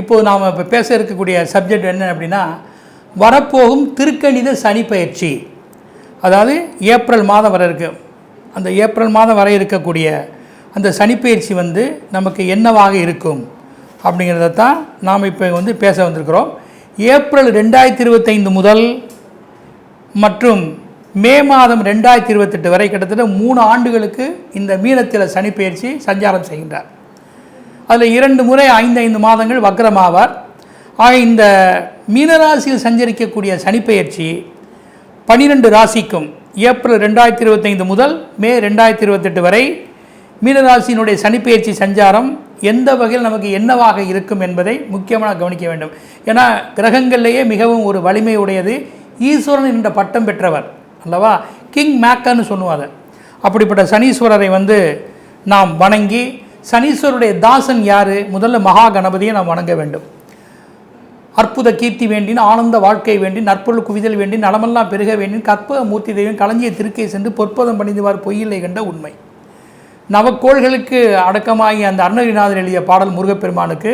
இப்போது நாம் இப்போ பேச இருக்கக்கூடிய சப்ஜெக்ட் என்ன அப்படின்னா வரப்போகும் திருக்கணித சனி பயிற்சி. அதாவது ஏப்ரல் மாதம் வர இருக்கு. அந்த ஏப்ரல் மாதம் வர இருக்கக்கூடிய அந்த சனிப்பயிற்சி வந்து நமக்கு என்னவாக இருக்கும் அப்படிங்கிறத தான் நாம் இப்போ வந்து பேச வந்திருக்கிறோம். ஏப்ரல் ரெண்டாயிரத்தி இருபத்தைந்து முதல் மற்றும் மே மாதம் ரெண்டாயிரத்தி இருபத்தெட்டு வரை கிட்டத்தட்ட மூணு ஆண்டுகளுக்கு இந்த மீனத்தில் சனிப்பெயர்ச்சி சஞ்சாரம் செய்கின்றார். அதில் இரண்டு முறை ஐந்து ஐந்து மாதங்கள் வக்ரமாவார். ஆக இந்த மீனராசியில் சஞ்சரிக்கக்கூடிய சனிப்பெயர்ச்சி பனிரெண்டு ராசிக்கும் ஏப்ரல் ரெண்டாயிரத்தி இருபத்தைந்து முதல் மே ரெண்டாயிரத்தி இருபத்தெட்டு வரை மீனராசியினுடைய சனிப்பெயர்ச்சி சஞ்சாரம் எந்த வகையில் நமக்கு என்னவாக இருக்கும் என்பதை முக்கியமாக கவனிக்க வேண்டும். ஏன்னா கிரகங்கள்லேயே மிகவும் ஒரு வலிமை உடையது. ஈஸ்வரன் என்ற பட்டம் பெற்றவர். அல்லவா? கிங் மேக்கன்னு சொல்லுவாங்க. அப்படிப்பட்ட சனீஸ்வரரை வந்து நாம் வணங்கி சனீஸ்வருடைய தாசன் யார்? முதல்ல மகா கணபதியை நாம் வணங்க வேண்டும். அற்புத கீர்த்தி வேண்டின் ஆனந்த வாழ்க்கை வேண்டி நற்பொருள் குவிதல் வேண்டி நலமெல்லாம் பெருக வேண்டின் கற்பக மூர்த்தி தெய்வம் களஞ்சிய திருக்கை சென்று பொற்பதம் பணிந்துவார் பொய்யில்லை கண்ட உண்மை. நவக்கோள்களுக்கு அடக்கமாகி அந்த அருணகிரிநாதர் எழுதிய பாடல் முருகப்பெருமானுக்கு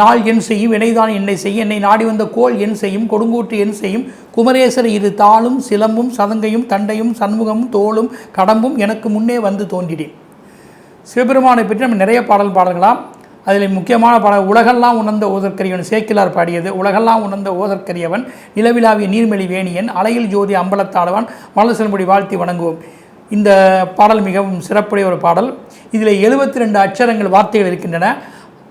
நாள் என் செய்யும் வினைதான் என்னை செய்யும் என்னை நாடி வந்த கோள் என் செய்யும் கொடுங்கூற்று என் செய்யும். குமரேசர் இரு தாளும் சிலம்பும் சதங்கையும் தண்டையும் சண்முகமும் தோளும் கடம்பும் எனக்கு முன்னே வந்து தோன்றினேன் சிவபெருமானை பற்றி நம்ம நிறைய பாடல் பாடலாம். அதில் முக்கியமான பாடல் உலகெல்லாம் உணர்ந்த ஓதற்கரியவன் சேக்கிலார் பாடியது உலகெல்லாம் உணர்ந்த ஓதற்கரியவன் நிலவிலாவிய நீர்மெளி வேணியன் அலையில் ஜோதி அம்பலத்தாளவன் மலசல்முடி வாழ்த்தி வணங்குவோம். இந்த பாடல் மிகவும் சிறப்புடைய ஒரு பாடல். இதில் எழுபத்தி ரெண்டு அட்சரங்கள் வார்த்தைகள் இருக்கின்றன.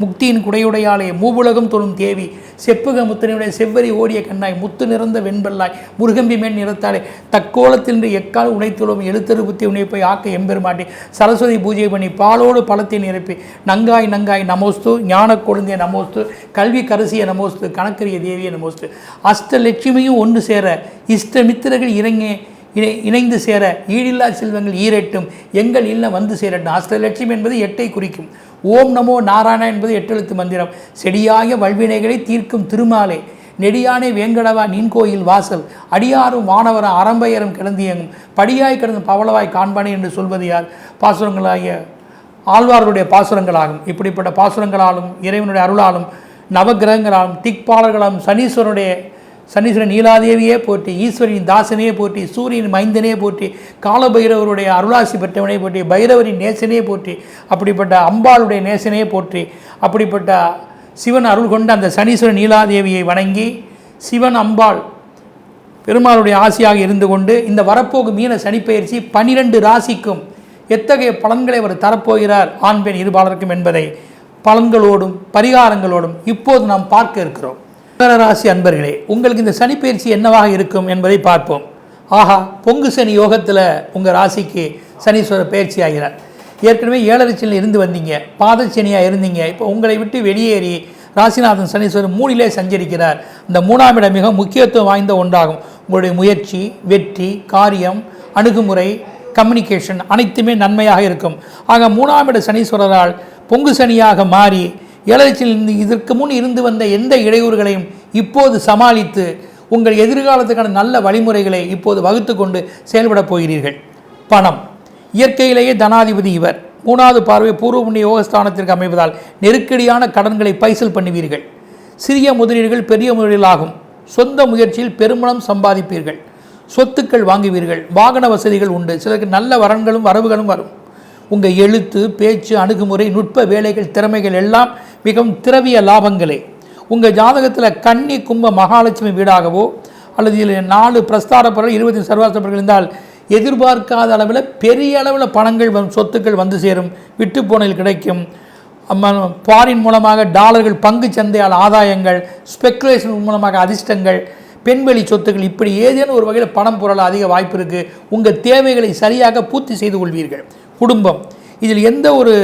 முக்தியின் குடையுடையாலே மூவுலகம் தொழும் தேவி. செப்புக முத்தனுடைய செவ்வரி ஓடிய கண்ணாய் முத்து நிறந்த வெண்பல்லாய் முருகம்பி மேன் நிறத்தாலே தக்கோலத்தில் எக்கால் உனைத்துளும் எழுத்தரு புத்தி ஆக்க எம்பெருமாட்டி. சரஸ்வதி பூஜை பண்ணி பாலோடு பழத்தை நிரப்பி. நங்காய் நங்காய் நமோஸ்து ஞான கொழுந்திய நமோஸ்து கல்வி கரசிய நமோஸ்து கணக்கரிய தேவிய நமோஸ்து. அஷ்டலட்சுமியும் ஒன்று சேர இஷ்டமித்திரர்கள் இறங்கி இணை இணைந்து சேர ஈடில்லா செல்வங்கள் ஈரெட்டும் எங்கள் இல்லம் வந்து சேரட்டும். அஷ்டலட்சுமி என்பது எட்டை குறிக்கும். ஓம் நமோ நாராயணா என்பது எட்டெழுத்து மந்திரம். செடியாய வல்வினைகளை தீர்க்கும் திருமாலை. நெடியானே வேங்கடவா நின் கோயில் வாசல். அடியாரும் வானவரும் அரம்பையரும் கிடந்தியங்கும் படியாய் கிடந்து பவளவாய் காண்பானே என்று சொல்வது யார்? பாசுரங்களாகிய ஆழ்வார்களுடைய பாசுரங்களாகும். இப்படிப்பட்ட பாசுரங்களாலும் இறைவனுடைய அருளாலும் நவகிரகங்களாலும் திக்பாலர்களாலும் சனீஸ்வரனுடைய சனீஸ்வரன் நீலாதேவியே போற்றி ஈஸ்வரின் தாசனே போற்றி சூரியன் மைந்தனே போற்றி காலபைரவருடைய அருளாசி பெற்றவனே போற்றி பைரவரின் நேசனே போற்றி அப்படிப்பட்ட அம்பாளுடைய நேசனே போற்றி அப்படிப்பட்ட சிவன் அருள் கொண்ட அந்த சனீஸ்வரன் நீலாதேவியை வணங்கி சிவன் அம்பாள் பெருமாளுடைய ஆசியாக இருந்து கொண்டு இந்த வரப்போகு மீன சனிப்பெயர்ச்சி பனிரெண்டு ராசிக்கும் எத்தகைய பலன்களை அவர் தரப்போகிறார் ஆண் பெண் இருபாலருக்கும் என்பதை பலன்களோடும் பரிகாரங்களோடும் இப்போது நாம் பார்க்க இருக்கிறோம். ராசி அன்பர்களே உங்களுக்கு இந்த சனிப்பயிற்சி என்னவாக இருக்கும் என்பதை பார்ப்போம். ஆஹா பொங்கு சனி யோகத்தில் உங்கள் ராசிக்கு சனீஸ்வரர் பயிற்சி ஆகிறார். ஏற்கனவே ஏழரைச்சியில் இருந்து வந்தீங்க பாதச்சனியாக இருந்தீங்க இப்போ உங்களை விட்டு வெளியேறி ராசிநாதன் சனீஸ்வரர் மூணிலே சஞ்சரிக்கிறார். இந்த மூணாம் இடம் மிக முக்கியத்துவம் வாய்ந்த ஒன்றாகும். உங்களுடைய முயற்சி வெற்றி காரியம் அணுகுமுறை கம்யூனிகேஷன் அனைத்துமே நன்மையாக இருக்கும். ஆக மூணாம் இட சனீஸ்வரரால் பொங்கு சனியாக மாறி ஏழரைச்சியில் இருந்து இதற்கு முன் இருந்து வந்த எந்த இடையூறுகளையும் இப்போது சமாளித்து உங்கள் எதிர்காலத்துக்கான நல்ல வழிமுறைகளை இப்போது வகுத்து கொண்டு செயல்படப் போகிறீர்கள். பணம். இயற்கையிலேயே தனாதிபதி இவர். மூணாவது பார்வை பூர்வ புண்ணிய யோகஸ்தானத்திற்கு அமைவதால் நெருக்கடியான கடன்களை பைசல் பண்ணுவீர்கள். சிறிய முதலீடுகள் பெரிய முதலீடுகளாகும் சொந்த முயற்சியில் பெருமளம் சம்பாதிப்பீர்கள். சொத்துக்கள் வாங்குவீர்கள். வாகன வசதிகள் உண்டு. சிலருக்கு நல்ல வரன்களும் வரவுகளும் வரும். உங்கள் எழுத்து பேச்சு அணுகுமுறை நுட்ப வேலைகள் திறமைகள் எல்லாம் மிகவும் திரவிய லாபங்களே. உங்கள் ஜாதகத்தில் கன்னி கும்ப மகாலட்சுமி வீடாகவோ அல்லது இதில் நாலு பிரஸ்தாரப்பர்கள் இருபத்தி சர்வாசப்பர்கள் இருந்தால் எதிர்பார்க்காத அளவில் பெரிய அளவில் பணங்கள் வரும் சொத்துக்கள் வந்து சேரும் விட்டு கிடைக்கும். ஃபாரின் மூலமாக டாலர்கள் பங்கு சந்தையால் ஆதாயங்கள் ஸ்பெக்குலேஷன் மூலமாக அதிர்ஷ்டங்கள் பெண்வெளி சொத்துக்கள் இப்படி ஏதேனும் ஒரு வகையில் பணம் புரள அதிக வாய்ப்பு இருக்குது உங்கள் தேவைகளை சரியாக பூர்த்தி செய்து கொள்வீர்கள். குடும்பம். இதில் எந்த ஒரு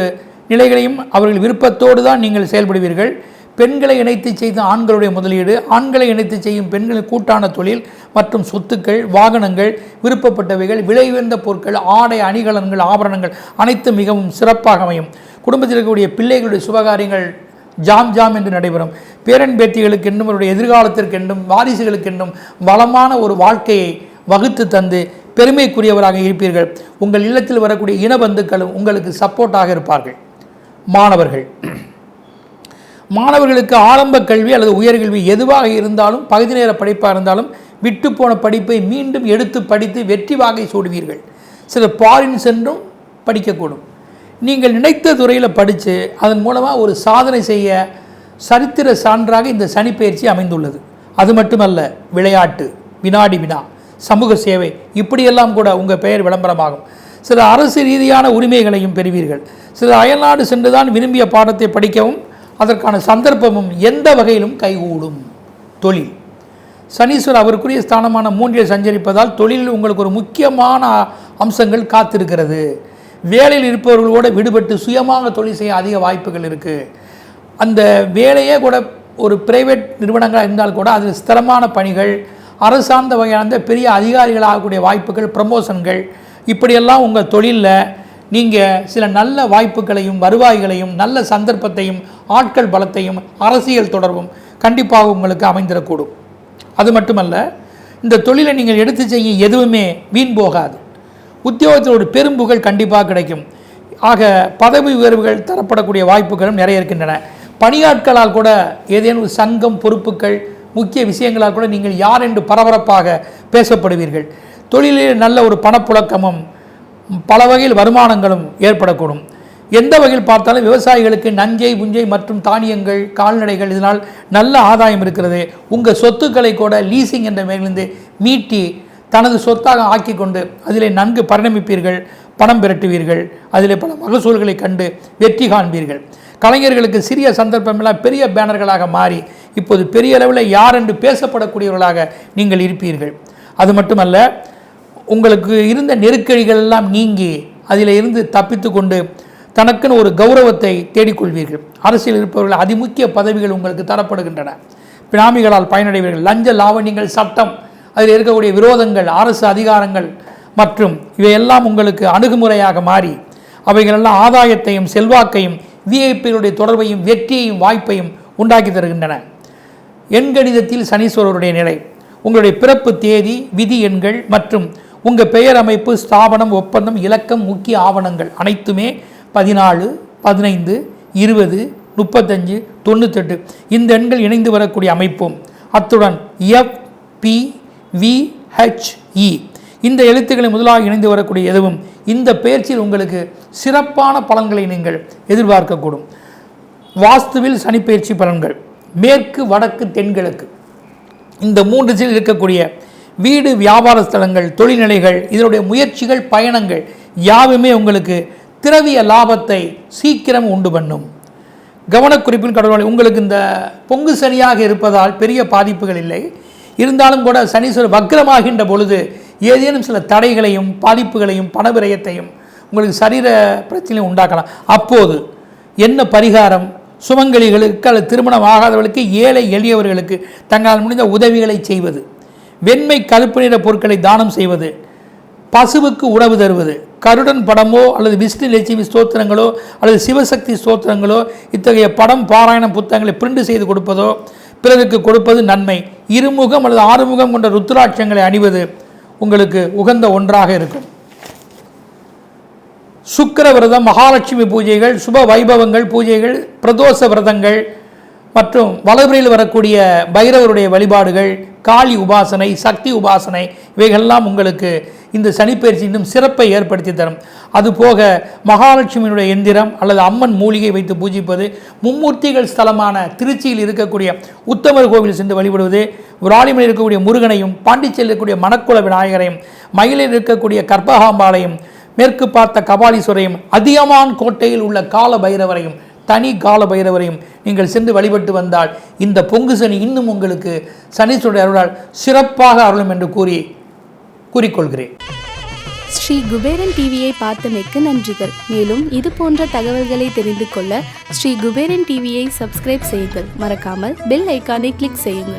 நிலைகளையும் அவர்கள் விருப்பத்தோடு தான் நீங்கள் செயல்படுவீர்கள். பெண்களை இணைத்து செய்த ஆண்களுடைய முதலீடு ஆண்களை இணைத்து செய்யும் பெண்களின் கூட்டான தொழில் மற்றும் சொத்துக்கள் வாகனங்கள் விருப்பப்பட்டவைகள் விலை உயர்ந்த பொருட்கள் ஆடை அணிகலன்கள் ஆபரணங்கள் அனைத்தும் மிகவும் சிறப்பாக அமையும். குடும்பத்தில் இருக்கக்கூடிய பிள்ளைகளுடைய சுபகாரியங்கள் ஜாம் ஜாம் என்று நடைபெறும். பேரன் பேத்திகளுக்கு என்றும் அவருடைய எதிர்காலத்திற்கென்றும் வாரிசுகளுக்கென்றும் வளமான ஒரு வாழ்க்கையை வகுத்து தந்து பெருமைக்குரியவராக இருப்பீர்கள். உங்கள் இல்லத்தில் வரக்கூடிய இனபந்துக்களும் உங்களுக்கு சப்போர்ட்டாக இருப்பார்கள். மாணவர்கள். மாணவர்களுக்கு ஆரம்ப கல்வி அல்லது உயர்கல்வி எதுவாக இருந்தாலும் பகுதி நேர படிப்பாக இருந்தாலும் விட்டு போன படிப்பை மீண்டும் எடுத்து படித்து வெற்றி வாகை சூடுவீர்கள். சில பாரின் சென்றும் படிக்கக்கூடும். நீங்கள் நினைத்த துறையில் படித்து அதன் மூலமாக ஒரு சாதனை செய்ய சரித்திர சான்றாக இந்த சனிப்பெயர்ச்சி அமைந்துள்ளது. அது மட்டுமல்ல விளையாட்டு வினாடி வினா சமூக சேவை இப்படியெல்லாம் கூட உங்கள் பெயர் விளம்பரமாகும். சில அரசு ரீதியான உரிமைகளையும் பெறுவீர்கள். சில அயல்நாடு சென்றுதான் விரும்பிய பாடத்தை படிக்கவும் அதற்கான சந்தர்ப்பமும் எந்த வகையிலும் கைகூடும். தொழில். சனீஸ்வரர் அவருக்குரிய ஸ்தானமான மூன்றில் சஞ்சரிப்பதால் தொழிலில் உங்களுக்கு ஒரு முக்கியமான அம்சங்கள் காத்திருக்கிறது. வேலையில் இருப்பவர்களோடு விடுபட்டு சுயமாக தொழில் செய்ய அதிக வாய்ப்புகள் இருக்குது அந்த வேலையே கூட ஒரு பிரைவேட் நிறுவனங்களாக இருந்தால் கூட அதில் ஸ்திரமான பணிகள் அரசார்ந்த வகையான பெரிய அதிகாரிகள் ஆகக்கூடிய வாய்ப்புகள் ப்ரமோஷன்கள் இப்படியெல்லாம் உங்கள் தொழிலில் நீங்கள் சில நல்ல வாய்ப்புகளையும் வருவாய்களையும் நல்ல சந்தர்ப்பத்தையும் ஆட்கள் பலத்தையும் அரசியல் தொடர்பும் கண்டிப்பாக உங்களுக்கு அமைந்திடக்கூடும். அது மட்டுமல்ல இந்த தொழிலை நீங்கள் எடுத்து செய்ய எதுவுமே வீண் போகாது. உத்தியோகத்தில் ஒரு பெரும்புகழ் கண்டிப்பாக கிடைக்கும். ஆக பதவி உயர்வுகள் தரப்படக்கூடிய வாய்ப்புகளும் நிறைய இருக்கின்றன. பணியாட்களால் கூட ஏதேனும் சங்கம் பொறுப்புகள் முக்கிய விஷயங்களால் கூட நீங்கள் யார் என்று பரபரப்பாக பேசப்படுவீர்கள். தொழிலில் நல்ல ஒரு பணப்புழக்கமும் பல வகையில் வருமானங்களும் ஏற்படக்கூடும். எந்த வகையில் பார்த்தாலும் விவசாயிகளுக்கு நஞ்சை புஞ்சை மற்றும் தானியங்கள் கால்நடைகள் இதனால் நல்ல ஆதாயம் இருக்கிறது. உங்கள் சொத்துக்களை கூட லீசிங் என்ற மேலிருந்து மீட்டி தனது சொத்தாக ஆக்கி கொண்டு அதில் நன்கு பரிணமிப்பீர்கள் பணம் பெரட்டுவீர்கள் அதில் பல மகசூல்களை கண்டு வெற்றி காண்பீர்கள். கலைஞர்களுக்கு சிறிய சந்தர்ப்பமெல்லாம் பெரிய பேனர்களாக மாறி இப்போது பெரிய அளவில் யார் என்று பேசப்படக்கூடியவர்களாக நீங்கள் இருப்பீர்கள். அது மட்டுமல்ல உங்களுக்கு இருந்த நெருக்கடிகள் எல்லாம் நீங்கி அதில் இருந்து தப்பித்து கொண்டு தனக்குன்னு ஒரு கௌரவத்தை தேடிக்கொள்வீர்கள். அரசியல் இருப்பவர்கள் அதிமுக்கிய பதவிகள் உங்களுக்கு தரப்படுகின்றன. பினாமிகளால் பயனடைவீர்கள். லஞ்ச லாவணியங்கள் சட்டம் அதில் இருக்கக்கூடிய விரோதங்கள் அரசு அதிகாரங்கள் மற்றும் இவையெல்லாம் உங்களுக்கு அணுகுமுறையாக மாறி அவைகளெல்லாம் ஆதாயத்தையும் செல்வாக்கையும் விஐபிகளுடைய தொடர்பையும் வெற்றியையும் வாய்ப்பையும் உண்டாக்கி தருகின்றன. எண்கணிதத்தில் சனீஸ்வரருடைய நிலை. உங்களுடைய பிறப்பு தேதி விதி எண்கள் மற்றும் உங்கள் பெயர் அமைப்பு ஸ்தாபனம் ஒப்பந்தம் இலக்கம் முக்கிய ஆவணங்கள் அனைத்துமே பதினாலு பதினைந்து இருபது முப்பத்தஞ்சு தொண்ணூத்தெட்டு. இந்த எண்கள் இணைந்து வரக்கூடிய அமைப்பும் அத்துடன் எஃப் பி வி இந்த எழுத்துக்களை முதலாக இணைந்து வரக்கூடிய எதுவும் இந்த பயிற்சியில் உங்களுக்கு சிறப்பான பலன்களை நீங்கள் எதிர்பார்க்கக்கூடும். வாஸ்துவில் சனிப்பயிற்சி பலன்கள் மேற்கு வடக்கு தென்கிழக்கு. இந்த மூன்று இருக்கக்கூடிய வீடு வியாபார ஸ்தலங்கள் தொழில்நிலைகள் இதனுடைய முயற்சிகள் பயணங்கள் யாவுமே உங்களுக்கு திரவிய லாபத்தை சீக்கிரம் உண்டு பண்ணும். கவனக்குறிப்பின் கடவுள் உங்களுக்கு இந்த பொங்கு சனியாக இருப்பதால் பெரிய பாதிப்புகள் இல்லை. இருந்தாலும் கூட சனீஸ்வரர் வக்ரமாகின்ற பொழுது ஏதேனும் சில தடைகளையும் பாதிப்புகளையும் பணவிரயத்தையும் உங்களுக்கு சரீர பிரச்சனையும் உண்டாக்கலாம். அப்போது என்ன பரிகாரம்? சுமங்கலிகளுக்கு அல்லது திருமணம் ஆகாதவர்களுக்கு ஏழை எளியவர்களுக்கு தங்களால் முடிந்த உதவிகளை செய்வது. வெண்மை கருப்பு நிற பொருட்களை தானம் செய்வது பசுவுக்கு உணவு தருவது கருடன் படமோ அல்லது விஷ்ணு லட்சுமி ஸ்தோத்திரங்களோ அல்லது சிவசக்தி ஸ்தோத்திரங்களோ இத்தகைய படம் பாராயணம் புத்தகங்களை பிரிண்ட் செய்து கொடுப்பதோ பிறருக்கு கொடுப்பது நன்மை. இருமுகம் அல்லது ஆறுமுகம் கொண்ட ருத்ராட்சங்களை அணிவது உங்களுக்கு உகந்த ஒன்றாக இருக்கும். சுக்கர விரதம் மகாலட்சுமி பூஜைகள் சுப வைபவங்கள் பூஜைகள் பிரதோஷ விரதங்கள் மற்றும் வளர்பிறையில் வரக்கூடிய பைரவருடைய வழிபாடுகள் காளி உபாசனை சக்தி உபாசனை இவைகள்லாம் உங்களுக்கு இந்த சனிப்பயிற்சி இன்னும் சிறப்பை ஏற்படுத்தி தரும். அதுபோக மகாலட்சுமியினுடைய எந்திரம் அல்லது அம்மன் மூலிகை வைத்து பூஜிப்பது மும்மூர்த்திகள் ஸ்தலமான திருச்சியில் இருக்கக்கூடிய உத்தமர் கோவில் சென்று வழிபடுவது விராலிமலையில் இருக்கக்கூடிய முருகனையும் பாண்டிச்சேரியில் இருக்கக்கூடிய மணக்குள விநாயகரையும் மயிலில் இருக்கக்கூடிய கற்பகாம்பாளையும் மேற்கு பார்த்த கபாலீஸ்வரையும் அதியமான் கோட்டையில் உள்ள கால பைரவரையும் தனி கால பைரவரையும் நீங்கள் சென்று வழிபட்டு வந்தால் இந்த பொங்கு சனி இன்னும் உங்களுக்கு சனீஸ்வரனுடைய அருளால் சிறப்பாக அருளும் என்று கூறி கூறிக்கொள்கிறேன். ஸ்ரீ குபேரன் டிவியை பார்த்தமைக்கு நன்றிகள். மேலும் இது போன்ற தகவல்களை தெரிந்து கொள்ள ஸ்ரீ குபேரன் டிவியை சப்ஸ்கிரைப் செய்யுங்கள். மறக்காமல் பெல் ஐக்கானை கிளிக் செய்யுங்கள்.